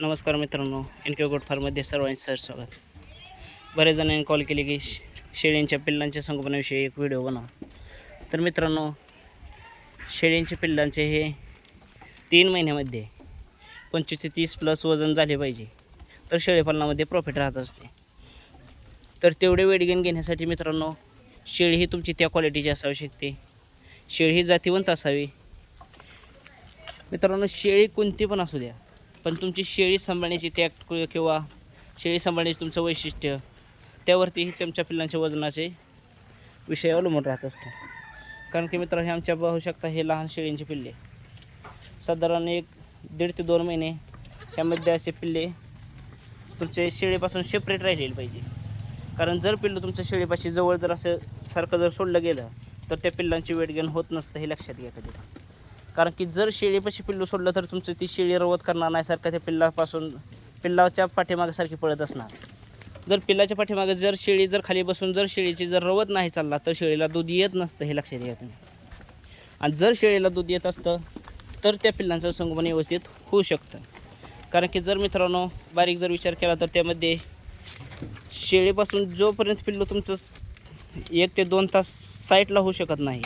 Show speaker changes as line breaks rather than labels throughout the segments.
नमस्कार मित्रांनो एन के गोट फार्ममध्ये सर्वांचे सर स्वागत. बरेच जणांनी कॉल केले की शेळ्यांच्या शेळींच्या पिल्लांच्या संगोपनाविषयी एक व्हिडिओ बनवा. तर मित्रांनो शेळींच्या पिल्लांचे हे तीन महिन्यामध्ये पंचवीस ते तीस प्लस वजन झाले पाहिजे. तर शेळीपालनामध्ये प्रॉफिट राहत असते. तर तेवढे वेट गेन घेण्यासाठी मित्रांनो शेळी ही तुमची त्या क्वालिटीची असावी शकते. शेळी ही जातीवंत असावी. मित्रांनो शेळी कोणती पण असू द्या. पण तुमची शेळी सांभाळण्याची टॅक्ट किंवा शेळी सांभाळण्याचे तुमचं वैशिष्ट्य त्यावरतीही तुमच्या पिल्लांच्या वजनाचे विषय अवलंबून राहत असतो. कारण की मित्र हे आमच्या पाहू शकता हे लहान शेळींचे पिल्ले. साधारण एक दीड ते दोन महिने ह्यामध्ये असे पिल्ले तुमचे शेळीपासून सेपरेट राहिलेले पाहिजे. कारण जर पिल्लू तुमच्या शेळीपाशी जवळ जर असं सारखं जर सोडलं गेलं तर त्या पिल्लांची वेट गेन होत नसतं हे लक्षात घ्या कधी. कारण की जर शेळीपाशी पिल्लू सोडलं तर तुमचं ती शेळी रवत करणार नाही सारखं त्या पिल्लापासून पिल्लाच्या पाठीमागासारखी पळत असणार. जर पिल्लाच्या पाठीमागे जर शेळी जर खाली बसून जर शेळीची जर रवत नाही चालला तर शेळीला दूध येत नसतं हे लक्षात घ्या तुम्ही. आणि जर शेळीला दूध येत असतं तर त्या पिल्लांचं संगोपन व्यवस्थित होऊ शकतं. कारण की जर मित्रांनो बारीक जर विचार केला तर त्यामध्ये शेळीपासून जोपर्यंत पिल्लू तुमचं एक ते दोन तास साईटला होऊ शकत नाही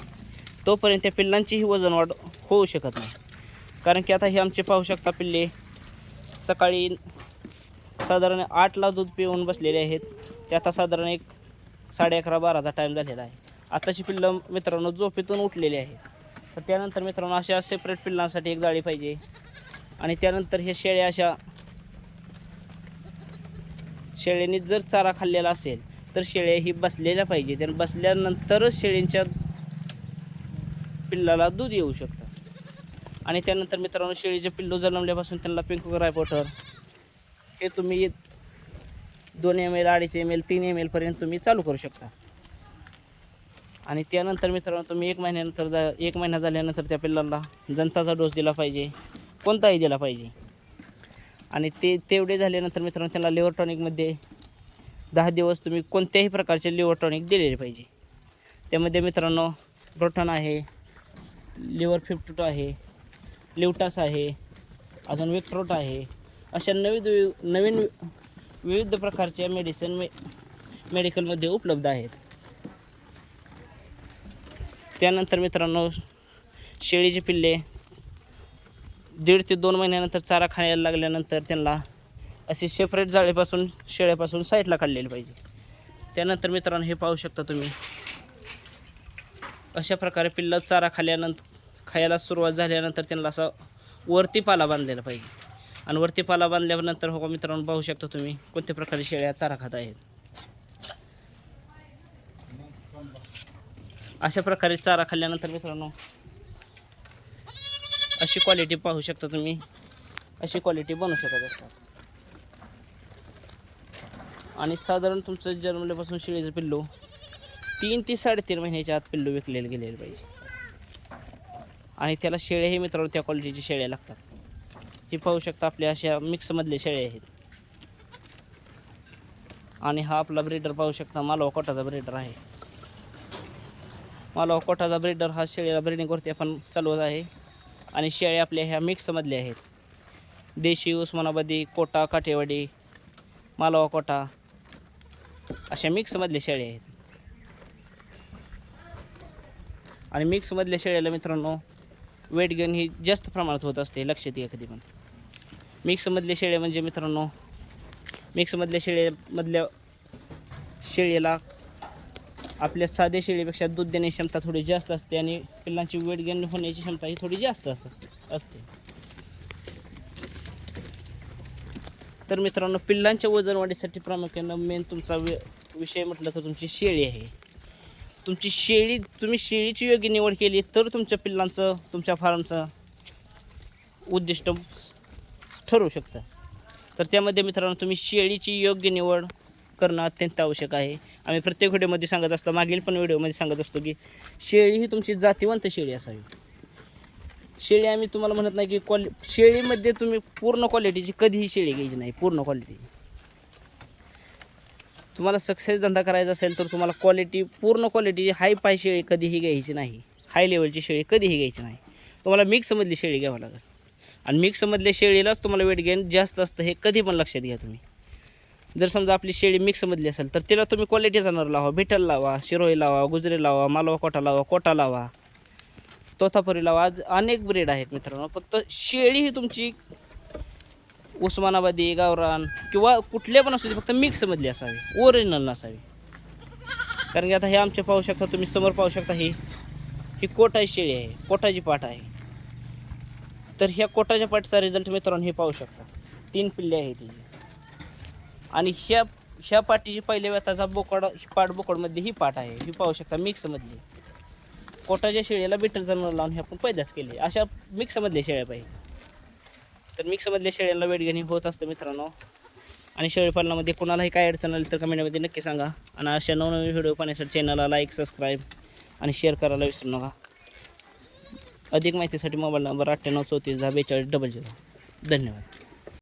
तोपर्यंत त्या पिल्लांचीही वजन वाढ होऊ शकत नाही. कारण की आता हे आमचे पाहू शकता पिल्ले सकाळी साधारण आठला दूध पिऊन बसलेले आहेत. ते आता साधारण एक साडे अकरा बाराचा टाईम झालेला आहे. आताची पिल्लं मित्रांनो झोपेतून उठलेली आहेत. तर त्यानंतर मित्रांनो अशा सेपरेट पिल्लांसाठी एक जाळी पाहिजे. आणि त्यानंतर हे शेळ्या अशा शेळ्यांनी जर चारा खाल्लेला असेल तर शेळ्या ही बसलेल्या पाहिजे. त्यानं बसल्यानंतरच शेळींच्या पिल्लाला दूध येऊ शकतं. आणि त्यानंतर मित्रांनो शेळीचे पिल्लू जन्मल्यापासून त्यांना पिंकू रायपोटर हे तुम्ही दोन एम एल अडीच एम एल तीन एम एलपर्यंत तुम्ही चालू करू शकता. आणि त्यानंतर मित्रांनो तुम्ही एक महिन्यानंतर जा एक महिना झाल्यानंतर त्या पिल्लाला जंताचा डोस दिला पाहिजे कोणताही दिला पाहिजे. आणि ते तेवढे झाल्यानंतर मित्रांनो त्यांना लिव्हर टॉनिकमध्ये दहा दिवस तुम्ही कोणत्याही प्रकारचे लिव्हर टॉनिक दिलेले पाहिजे. त्यामध्ये मित्रांनो प्रोटॉन आहे लिवर फिफ्टूट आहे लिवटास आहे अजून विक्ट्रोट आहे. अशा नवीन नवीन विविध प्रकारच्या मेडिसिन मे मेडिकलमध्ये उपलब्ध आहेत. त्यानंतर मित्रांनो शेळीचे पिल्ले. दीड ते दोन महिन्यानंतर चारा खायला लागल्यानंतर त्यांना असे सेपरेट जाळीपासून शेळ्यापासून साईडला काढलेले पाहिजे. त्यानंतर मित्रांनो हे पाहू शकता तुम्ही. अशा प्रकारे पिल्लं चारा खाल्ल्यानंतर खायला सुरुवात झाल्यानंतर त्यांना असा वरती पाला बांधलेला पाहिजे. आणि वरती पाला बांधल्यानंतर हो मित्रांनो पाहू शकता तुम्ही कोणत्या प्रकारे शेळ्या चारा खात आहेत. अशा प्रकारे चारा खाल्ल्यानंतर मित्रांनो अशी क्वालिटी पाहू शकता तुम्ही. अशी क्वालिटी बनवू शकत असतात. आणि साधारण तुमचं जन्मल्यापासून शेळीचं पिल्लू तीन ते साडेतीन महिन्याच्या आत पिल्लू विकलेले गेलेले पाहिजे. आणि त्याला शेळ्याही मित्रांनो त्या क्वालिटीचे शेळ्या लागतात. हे पाहू शकता आपल्या अशा मिक्समधले शेळ्या आहेत. आणि हा आपला ब्रीडर पाहू शकता मालवा कोटाचा ब्रीडर आहे. मालवा कोटाचा ब्रीडर हा शेळीला ब्रिडिंगवरती आपण चालवत आहे. आणि शेळ्या आपल्या ह्या मिक्समधल्या आहेत. देशी उस्मानाबादी कोटा काठेवाडी मालवा कोटा अशा मिक्समधल्या शेळ्या आहेत. आणि मिक्समधल्या शेळ्याला मित्रांनो वेट गेन ही जास्त प्रमाणात होत असते लक्षात घ्या कधी पण. मिक्समधले शेळे म्हणजे मित्रांनो मिक्समधल्या शेळ्यामधल्या शेळीला आपल्या साध्या शेळीपेक्षा दूध देण्याची क्षमता थोडी जास्त असते आणि पिल्लांची वेट गेन होण्याची क्षमता ही थोडी जास्त असते असते. तर मित्रांनो पिल्लांच्या वजन वाढीसाठी प्रामुख्यानं मेन तुमचा वि विषय म्हटलं तर तुमची शेळी आहे. तुमची शेळी तुम्ही शेळीची योग्य निवड केली तर तुमच्या पिल्लांचं तुमच्या फार्मचं उद्दिष्ट ठरवू शकतं. तर त्यामध्ये मित्रांनो तुम्ही शेळीची योग्य निवड करणं अत्यंत आवश्यक आहे. आम्ही प्रत्येक व्हिडिओमध्ये सांगत असतो मागील पण व्हिडिओमध्ये सांगत असतो की शेळी ही तुमची जातीवंत शेळी असावी. शेळी आम्ही तुम्हाला म्हणत नाही की क्वालि शेळीमध्ये तुम्ही पूर्ण क्वालिटीची कधीही शेळी घ्यायची नाही पूर्ण क्वालिटी तुम्हाला सक्सेस धंदा करायचा असेल तर तुम्हाला क्वालिटी पूर्ण क्वालिटीची हाय पाय शेळी कधीही घ्यायची नाही. हाय लेवलची शेळी कधीही घ्यायची नाही. तुम्हाला मिक्समधली शेळी घ्यावं लागेल. आणि मिक्समधल्या शेळीलाच तुम्हाला वेट गेन जास्त असतं हे कधी पण लक्षात घ्या तुम्ही. जर समजा आपली शेळी मिक्समधली असेल तर तिला तुम्ही क्वालिटी जाणार लावा. बिठल लावा शिरोई लावा गुजरे लावा मालवा कोटा लावा कोटा लावा. तोतापुरी लावा. आज अनेक ब्रीड आहेत मित्रांनो. फक्त शेळी ही तुमची उस्मानाबादी गावरान किंवा कुठले पण असू दे फक्त मिक्समधली असावी ओरिजिनल नसावी. कारण की आता हे आमचे पाहू शकता तुम्ही समोर पाहू शकता ही ही कोटाची शेळी आहे कोटाची पाठ आहे. तर ह्या कोटाच्या पाठचा रिझल्ट मित्रांनो हे पाहू शकता. तीन पिल्ले आहेत ही. आणि ह्या ह्या पाठीची पहिल्या व्यथाचा बोकड पाट बोकडमध्ये ही पाट आहे ही पाहू शकता मिक्समधली. कोटाच्या शेळीला बिटर जन्म लावून हे आपण पैदास केले. अशा मिक्समधल्या शेळ्या पाहिजे. तर मिक्समधल्या शेळ्यांना वेट घेणे होत असतं मित्रांनो. आणि शेळीपालनामध्ये कोणालाही काय अडचण आली तर कमेंटमध्ये नक्की सांगा. आणि अशा नवनवीन व्हिडिओ पाहण्यासाठी चॅनलला लाईक सबस्क्राईब आणि शेअर करायला विसरू नका. अधिक माहितीसाठी मोबाईल नंबर अठ्ठ्याण्णव चौतीस दहा बेचाळीस डबल झिरो धन्यवाद.